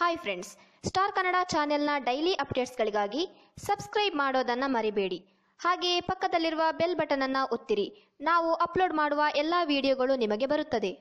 Hi friends star Kannada ಚಾನೆಲ್ನ daily ಅಪ್ಡೇಟ್ಸ್ಗಳಿಗಾಗಿ subscribe ಮಾಡೋದನ್ನು ಮರಿಬೇಡಿ. ಹಾಗೆಯೇ ಪಕ್ಕದಲ್ಲಿರುವ ಬೆಲ್ ಬಟನನ್ನು ಒತ್ತಿರಿ. ನಾವು ಅಪ್ಲೋಡ್ ಮಾಡುವ ಎಲ್ಲ ವಿಡಿಯೋಗಳು ನಿಮಗೆ ಬರುತ್ತದೆ.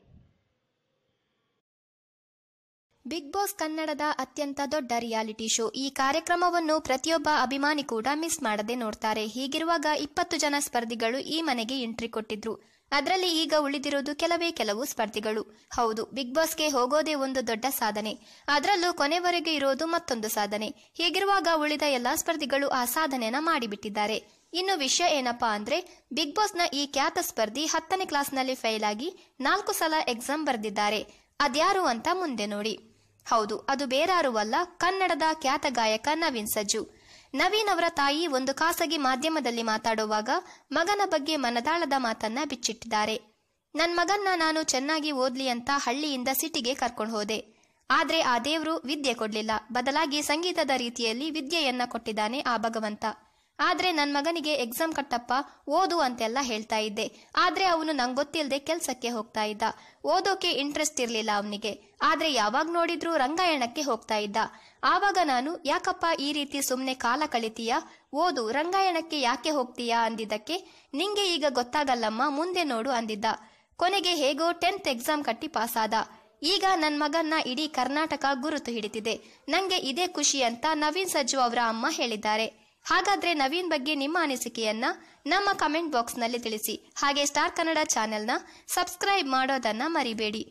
ಬಿಗ್ ಬಾಸ್ ಕನ್ನಡದ ಅತ್ಯಂತ ದೊಡ್ಡ ರಿಯಾಲಿಟಿ ಶೋ. ಈ ಕಾರ್ಯಕ್ರಮವನ್ನು ಪ್ರತಿಯೊಬ್ಬ ಅಭಿಮಾನಿ ಕೂಡ ಮಿಸ್ ಮಾಡದೆ ನೋಡ್ತಾರೆ. ಹೀಗಿರುವಾಗ ಇಪ್ಪತ್ತು ಜನ ಸ್ಪರ್ಧಿಗಳು ಈ ಮನೆಗೆ ಎಂಟ್ರಿ ಕೊಟ್ಟಿದ್ರು. ಅದರಲ್ಲಿ ಈಗ ಉಳಿದಿರೋದು ಕೆಲವೇ ಕೆಲವು ಸ್ಪರ್ಧಿಗಳು. ಹೌದು, ಬಿಗ್ ಬಾಸ್ಗೆ ಹೋಗೋದೇ ಒಂದು ದೊಡ್ಡ ಸಾಧನೆ. ಅದರಲ್ಲೂ ಕೊನೆವರೆಗೆ ಇರೋದು ಮತ್ತೊಂದು ಸಾಧನೆ. ಹೀಗಿರುವಾಗ ಉಳಿದ ಎಲ್ಲಾ ಸ್ಪರ್ಧಿಗಳು ಆ ಸಾಧನೆನ ಮಾಡಿಬಿಟ್ಟಿದ್ದಾರೆ. ಇನ್ನು ವಿಷಯ ಏನಪ್ಪಾ ಅಂದ್ರೆ, ಬಿಗ್ ಬಾಸ್ನ ಈ ಖ್ಯಾತ ಸ್ಪರ್ಧಿ ಹತ್ತನೇ ಕ್ಲಾಸ್ನಲ್ಲಿ ಫೇಲ್ ಆಗಿ ನಾಲ್ಕು ಸಲ ಎಕ್ಸಾಮ್ ಬರೆದಿದ್ದಾರೆ. ಅದ್ಯಾರು ಅಂತ ಮುಂದೆ ನೋಡಿ. ಹೌದು, ಅದು ಬೇರಾರೂ ಅಲ್ಲ, ಕನ್ನಡದ ಖ್ಯಾತ ಗಾಯಕ ನವೀನ್ ಸಜ್ಜು. ನವೀನ್ ಅವರ ತಾಯಿ ಒಂದು ಖಾಸಗಿ ಮಾಧ್ಯಮದಲ್ಲಿ ಮಾತಾಡುವಾಗ ಮಗನ ಬಗ್ಗೆ ಮನದಾಳದ ಮಾತನ್ನ ಬಿಚ್ಚಿಟ್ಟಿದ್ದಾರೆ. ನನ್ ಮಗನ್ನ ನಾನು ಚೆನ್ನಾಗಿ ಓದ್ಲಿ ಅಂತ ಹಳ್ಳಿಯಿಂದ ಸಿಟಿಗೆ ಕರ್ಕೊಂಡು ಹೋದೆ. ಆದ್ರೆ ಆ ದೇವ್ರು ವಿದ್ಯೆ ಕೊಡ್ಲಿಲ್ಲ. ಬದಲಾಗಿ ಸಂಗೀತದ ರೀತಿಯಲ್ಲಿ ವಿದ್ಯೆಯನ್ನ ಕೊಟ್ಟಿದ್ದಾನೆ ಆ ಭಗವಂತ. ಆದ್ರೆ ನನ್ನ ಮಗನಿಗೆ ಎಕ್ಸಾಮ್ ಕಟ್ಟಪ್ಪ, ಓದು ಅಂತೆಲ್ಲ ಹೇಳ್ತಾ ಇದ್ದೆ. ಆದ್ರೆ ಅವನು ನಂಗೊತ್ತಿಲ್ದೆ ಕೆಲ್ಸಕ್ಕೆ ಹೋಗ್ತಾ ಇದ್ದ. ಓದೋಕೆ ಇಂಟ್ರೆಸ್ಟ್ ಇರ್ಲಿಲ್ಲ ಅವನಿಗೆ. ಆದ್ರೆ ಯಾವಾಗ ನೋಡಿದ್ರು ರಂಗಾಯಣಕ್ಕೆ ಹೋಗ್ತಾ ಇದ್ದ. ಆವಾಗ ನಾನು, ಯಾಕಪ್ಪ ಈ ರೀತಿ ಸುಮ್ನೆ ಕಾಲ ಕಳಿತೀಯ? ಓದು, ರಂಗಾಯಣಕ್ಕೆ ಯಾಕೆ ಹೋಗ್ತೀಯಾ? ಅಂದಿದ್ದಕ್ಕೆ, ನಿಂಗೆ ಈಗ ಗೊತ್ತಾಗಲ್ಲಮ್ಮ, ಮುಂದೆ ನೋಡು ಅಂದಿದ್ದ. ಕೊನೆಗೆ ಹೇಗೋ ಟೆಂತ್ ಎಕ್ಸಾಮ್ ಕಟ್ಟಿ ಪಾಸಾದ ಈಗ ನನ್ನ ಮಗನ್ನ ಇಡೀ ಕರ್ನಾಟಕ ಗುರುತು ಹಿಡಿತಿದೆ. ನಂಗೆ ಇದೇ ಖುಷಿ ಅಂತ ನವೀನ್ ಸಜ್ಜು ಅವರ ಅಮ್ಮ ಹೇಳಿದ್ದಾರೆ. ಹಾಗಾದ್ರೆ ನವೀನ್ ಬಗ್ಗೆ ನಿಮ್ಮ ಅನಿಸಿಕೆಯನ್ನ ನಮ್ಮ ಕಮೆಂಟ್ ಬಾಕ್ಸ್ನಲ್ಲಿ ತಿಳಿಸಿ. ಹಾಗೆ ಸ್ಟಾರ್ ಕನ್ನಡ ಚಾನೆಲ್ನ ಸಬ್ಸ್ಕ್ರೈಬ್ ಮಾಡೋದನ್ನ ಮರಿಬೇಡಿ.